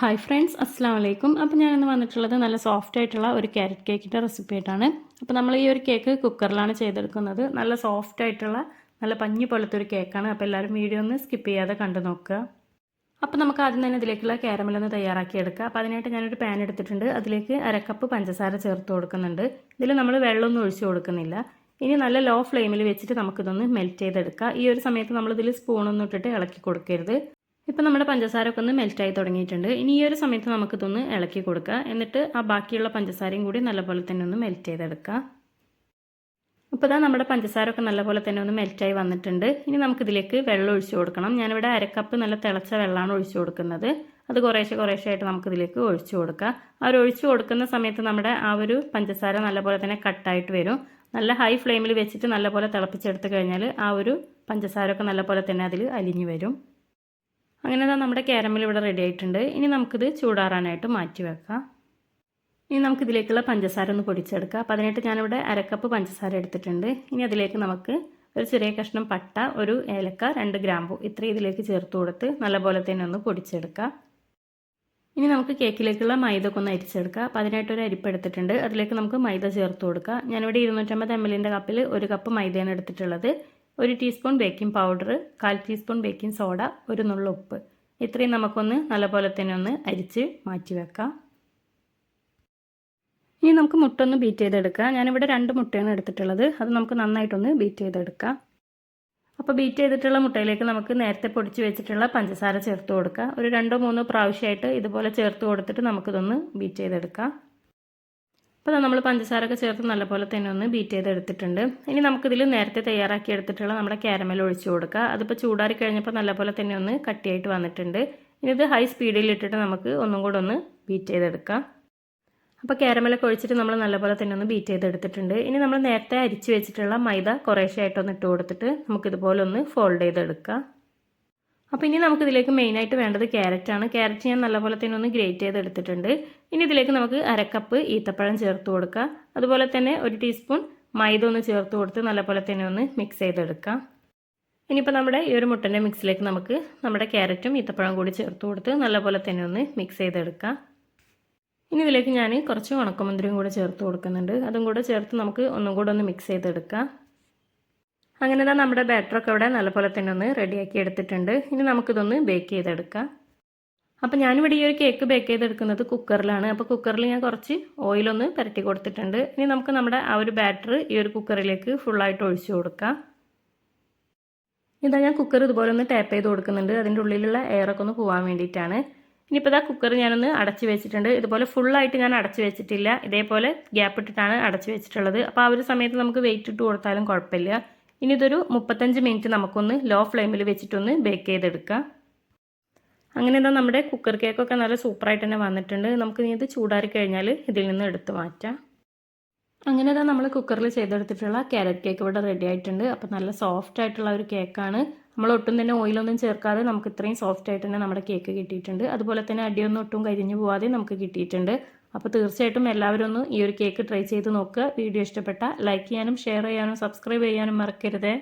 Hi friends അസ്സാം വലൈക്കും അപ്പോൾ ഞാനിന്ന് വന്നിട്ടുള്ളത് നല്ല സോഫ്റ്റ് ആയിട്ടുള്ള ഒരു ക്യാരറ്റ് കേക്കിന്റെ റെസിപ്പി ആയിട്ടാണ്. അപ്പോൾ നമ്മൾ ഈ ഒരു കേക്ക് കുക്കറിലാണ് ചെയ്തെടുക്കുന്നത്. നല്ല സോഫ്റ്റ് ആയിട്ടുള്ള നല്ല പഞ്ഞി പോലത്തെ ഒരു കേക്കാണ് അപ്പോൾ എല്ലാവരും വീഡിയോ ഒന്ന് സ്കിപ്പ് ചെയ്യാതെ കണ്ടു നോക്കുക. അപ്പോൾ നമുക്ക് ആദ്യം തന്നെ ഇതിലേക്കുള്ള ക്യാരമലൊന്ന് തയ്യാറാക്കി എടുക്കുക അപ്പോൾ അതിനായിട്ട് ഞാനൊരു പാൻ എടുത്തിട്ടുണ്ട്. അതിലേക്ക് അരക്കപ്പ് പഞ്ചസാര ചേർത്ത് കൊടുക്കുന്നുണ്ട്. ഇതിൽ നമ്മൾ വെള്ളമൊന്നും ഒഴിച്ചു കൊടുക്കുന്നില്ല. ഇനി നല്ല ലോ ഫ്ലെയിമിൽ വെച്ചിട്ട് നമുക്കിതൊന്ന് മെൽറ്റ് ചെയ്തെടുക്കുക ഈ ഒരു സമയത്ത് നമ്മളിതിൽ സ്പൂണൊന്നും ഇട്ടിട്ട് ഇളക്കി കൊടുക്കരുത്. ഇപ്പം നമ്മുടെ പഞ്ചസാര ഒക്കെ ഒന്ന് മെൽറ്റായി തുടങ്ങിയിട്ടുണ്ട്. ഇനി ഈ ഒരു സമയത്ത് നമുക്കിതൊന്ന് ഇളക്കി കൊടുക്കുക. എന്നിട്ട് ആ ബാക്കിയുള്ള പഞ്ചസാരയും കൂടി നല്ലപോലെ തന്നെ ഒന്ന് മെൽറ്റ് ചെയ്തെടുക്കുക. അപ്പോൾ ഇതാ നമ്മുടെ പഞ്ചസാര ഒക്കെ നല്ലപോലെ തന്നെ ഒന്ന് മെൽറ്റായി വന്നിട്ടുണ്ട്. ഇനി നമുക്കിതിലേക്ക് വെള്ളം ഒഴിച്ചു കൊടുക്കണം. ഞാനിവിടെ അരക്കപ്പ് നല്ല തിളച്ച വെള്ളമാണ് ഒഴിച്ചു കൊടുക്കുന്നത്. അത് കുറേശ്ശെ കുറേശ്ശെ ആയിട്ട് നമുക്കിതിലേക്ക് ഒഴിച്ചു കൊടുക്കുക. ആ ഒരു ഒഴിച്ചു കൊടുക്കുന്ന സമയത്ത് നമ്മുടെ ആ ഒരു പഞ്ചസാര നല്ലപോലെ തന്നെ കട്ടായിട്ട് വരും. നല്ല ഹൈ ഫ്ലെയിമിൽ വെച്ചിട്ട് നല്ലപോലെ തിളപ്പിച്ചെടുത്ത് കഴിഞ്ഞാൽ ആ ഒരു പഞ്ചസാര ഒക്കെ നല്ലപോലെ തന്നെ അതിൽ അലിഞ്ഞു വരും. അങ്ങനെ തന്നെ നമ്മുടെ കാരമൽ ഇവിടെ റെഡി ആയിട്ടുണ്ട്. ഇനി നമുക്കിത് ചൂടാറാനായിട്ട് മാറ്റി വെക്കാം. ഇനി നമുക്കിതിലേക്കുള്ള പഞ്ചസാര ഒന്ന് പൊടിച്ചെടുക്കാം. അപ്പോൾ അതിനായിട്ട് ഞാനിവിടെ അരക്കപ്പ് പഞ്ചസാര എടുത്തിട്ടുണ്ട്. ഇനി അതിലേക്ക് നമുക്ക് ഒരു ചെറിയ കഷ്ണം പട്ട ഒരു ഏലക്ക രണ്ട് ഗ്രാമ്പു ഇത്രയും ഇതിലേക്ക് ചേർത്ത് കൊടുത്ത് നല്ലപോലെ തന്നെ ഒന്ന് പൊടിച്ചെടുക്കാം. ഇനി നമുക്ക് കേക്കിലേക്കുള്ള മൈദ ഒക്കെ ഒന്ന് അരിച്ചെടുക്കാം. അപ്പോൾ അതിനായിട്ട് ഒരു അരിപ്പ് എടുത്തിട്ടുണ്ട്. അതിലേക്ക് നമുക്ക് മൈദ ചേർത്ത് കൊടുക്കാം. ഞാനിവിടെ ഇരുന്നൂറ്റമ്പത് എം എല്ലിന്റെ കപ്പിൽ ഒരു കപ്പ് മൈദയാണ് എടുത്തിട്ടുള്ളത്. ഒരു ടീസ്പൂൺ ബേക്കിംഗ് പൗഡർ കാൽ ടീസ്പൂൺ ബേക്കിംഗ് സോഡ ഒരു നുള്ള ഉപ്പ്. ഇത്രയും നമുക്കൊന്ന് നല്ലപോലെ തന്നെ ഒന്ന് അരിച്ച് മാറ്റി വെക്കാം. ഇനി നമുക്ക് മുട്ട ഒന്ന് ബീറ്റ് ചെയ്തെടുക്കാം. ഞാനിവിടെ രണ്ട് മുട്ടയാണ് എടുത്തിട്ടുള്ളത്. അത് നമുക്ക് നന്നായിട്ടൊന്ന് ബീറ്റ് ചെയ്തെടുക്കാം. അപ്പോൾ ബീറ്റ് ചെയ്തിട്ടുള്ള മുട്ടയിലേക്ക് നമുക്ക് നേരത്തെ പൊടിച്ച് വെച്ചിട്ടുള്ള പഞ്ചസാര ചേർത്ത് കൊടുക്കുക ഒരു രണ്ടോ മൂന്നോ പ്രാവശ്യമായിട്ട് ഇതുപോലെ ചേർത്ത് കൊടുത്തിട്ട് നമുക്കിതൊന്ന് ബീറ്റ് ചെയ്തെടുക്കാം. അപ്പോൾ നമ്മൾ പഞ്ചസാരൊക്കെ ചേർത്ത് നല്ലപോലെ തന്നെ ഒന്ന് ബീറ്റ് ചെയ്തെടുത്തിട്ടുണ്ട്. ഇനി നമുക്കിതിൽ നേരത്തെ തയ്യാറാക്കി എടുത്തിട്ടുള്ള നമ്മുടെ കാരമൽ ഒഴിച്ചു കൊടുക്കുക അതിപ്പോൾ ചൂടാറി കഴിഞ്ഞപ്പോൾ നല്ലപോലെ തന്നെ ഒന്ന് കട്ടിയായിട്ട് വന്നിട്ടുണ്ട്. ഇനി ഇത് ഹൈ സ്പീഡിൽ ഇട്ടിട്ട് നമുക്ക് ഒന്നും കൂടെ ഒന്ന് ബീറ്റ് ചെയ്തെടുക്കാം. അപ്പോൾ കാരമലൊക്കെ ഒഴിച്ചിട്ട് നമ്മൾ നല്ലപോലെ തന്നെ ഒന്ന് ബീറ്റ് ചെയ്തെടുത്തിട്ടുണ്ട്. ഇനി നമ്മൾ നേരത്തെ അരിച്ച് വെച്ചിട്ടുള്ള മൈദ കുറേശ്ശായിട്ടൊന്ന് ഇട്ട് കൊടുത്തിട്ട് നമുക്കിതുപോലെ ഒന്ന് ഫോൾഡ് ചെയ്തെടുക്കാം. അപ്പോൾ ഇനി നമുക്ക് ഇതിലേക്ക് മെയിനായിട്ട് വേണ്ടത് ക്യാരറ്റാണ് ക്യാരറ്റ് ഞാൻ നല്ലപോലെ തന്നെ ഒന്ന് ഗ്രേറ്റ് ചെയ്തെടുത്തിട്ടുണ്ട്. ഇനി ഇതിലേക്ക് നമുക്ക് അരക്കപ്പ് ഈത്തപ്പഴം ചേർത്ത് കൊടുക്കുക അതുപോലെ തന്നെ ഒരു ടീസ്പൂൺ മൈദ ഒന്ന് ചേർത്ത് കൊടുത്ത് നല്ലപോലെ തന്നെ ഒന്ന് മിക്സ് ചെയ്തെടുക്കാം. ഇനിയിപ്പോൾ നമ്മുടെ ഈ ഒരു മുട്ടന്റെ മിക്സിലേക്ക് നമുക്ക് നമ്മുടെ ക്യാരറ്റും ഈത്തപ്പഴം കൂടി ചേർത്ത് കൊടുത്ത് നല്ലപോലെ തന്നെ ഒന്ന് മിക്സ് ചെയ്തെടുക്കാം. ഇനി ഇതിലേക്ക് ഞാൻ കുറച്ച് ഉണക്കമുന്തിരിയും കൂടെ ചേർത്ത് കൊടുക്കുന്നുണ്ട്. അതും കൂടെ ചേർത്ത് നമുക്ക് ഒന്നും കൂടെ ഒന്ന് മിക്സ് ചെയ്തെടുക്കാം. അങ്ങനെ തന്നെ നമ്മുടെ ബാറ്ററൊക്കെ ഇവിടെ നല്ലപോലെ തന്നെ ഒന്ന് റെഡിയാക്കി എടുത്തിട്ടുണ്ട്. ഇനി നമുക്കിതൊന്ന് ബേക്ക് ചെയ്തെടുക്കാം. അപ്പോൾ ഞാനിവിടെ ഈ ഒരു കേക്ക് ബേക്ക് ചെയ്തെടുക്കുന്നത് കുക്കറിലാണ്. അപ്പോൾ കുക്കറിൽ ഞാൻ കുറച്ച് ഓയിലൊന്ന് പുരട്ടി കൊടുത്തിട്ടുണ്ട്. ഇനി നമുക്ക് നമ്മുടെ ആ ഒരു ബാറ്റർ ഈ ഒരു കുക്കറിലേക്ക് ഫുള്ളായിട്ട് ഒഴിച്ചു കൊടുക്കാം. ഇതാ ഞാൻ കുക്കർ ഇതുപോലെ ഒന്ന് ടാപ്പ് ചെയ്ത് കൊടുക്കുന്നുണ്ട്. അതിന്റെ ഉള്ളിലുള്ള എയറൊക്കെ ഒന്ന് പോകാൻ വേണ്ടിയിട്ടാണ്. ഇനിയിപ്പോൾ ഇതാ കുക്കർ ഞാനൊന്ന് അടച്ച് വെച്ചിട്ടുണ്ട്. ഇതുപോലെ ഫുള്ളായിട്ട് ഞാൻ അടച്ച് വെച്ചിട്ടില്ല. ഇതേപോലെ ഗ്യാപ്പ് ഇട്ടിട്ടാണ് അടച്ച് വെച്ചിട്ടുള്ളത്. അപ്പോൾ ആ ഒരു സമയത്ത് നമുക്ക് വെയിറ്റ് ഇട്ട് കൊടുത്താലും കുഴപ്പമില്ല. ഇനി ഇതൊരു മുപ്പത്തഞ്ച് മിനിറ്റ് നമുക്കൊന്ന് ലോ ഫ്ലെയിമിൽ വെച്ചിട്ടൊന്ന് ബേക്ക് ചെയ്തെടുക്കാം. അങ്ങനെ എന്താ നമ്മുടെ കുക്കർ കേക്കൊക്കെ നല്ല സൂപ്പറായിട്ട് തന്നെ വന്നിട്ടുണ്ട്. നമുക്ക് ഇനി ഇത് ചൂടാറി കഴിഞ്ഞാൽ ഇതിൽ നിന്ന് എടുത്ത് മാറ്റാം. അങ്ങനെ തന്നെ നമ്മൾ കുക്കറിൽ ചെയ്തെടുത്തിട്ടുള്ള ക്യാരറ്റ് കേക്ക് ഇവിടെ റെഡി ആയിട്ടുണ്ട്. അപ്പോൾ നല്ല സോഫ്റ്റ് ആയിട്ടുള്ള ഒരു കേക്കാണ് നമ്മൾ ഒട്ടും തന്നെ ഓയിലൊന്നും ചേർക്കാതെ നമുക്ക് ഇത്രയും സോഫ്റ്റ് ആയിട്ട് തന്നെ നമ്മുടെ കേക്ക് കിട്ടിയിട്ടുണ്ട്. അതുപോലെ തന്നെ അടിയൊന്നും ഒട്ടും കരിഞ്ഞു പോവാതെ നമുക്ക് കിട്ടിയിട്ടുണ്ട്. അപ്പോൾ തീർച്ചയായിട്ടും എല്ലാവരും ഒന്ന് ഈ ഒരു കേക്ക് ട്രൈ ചെയ്ത് നോക്കുക. വീഡിയോ ഇഷ്ടപ്പെട്ട ലൈക്ക് ചെയ്യാനും ഷെയർ ചെയ്യാനും സബ്സ്ക്രൈബ് ചെയ്യാനും മറക്കരുത്.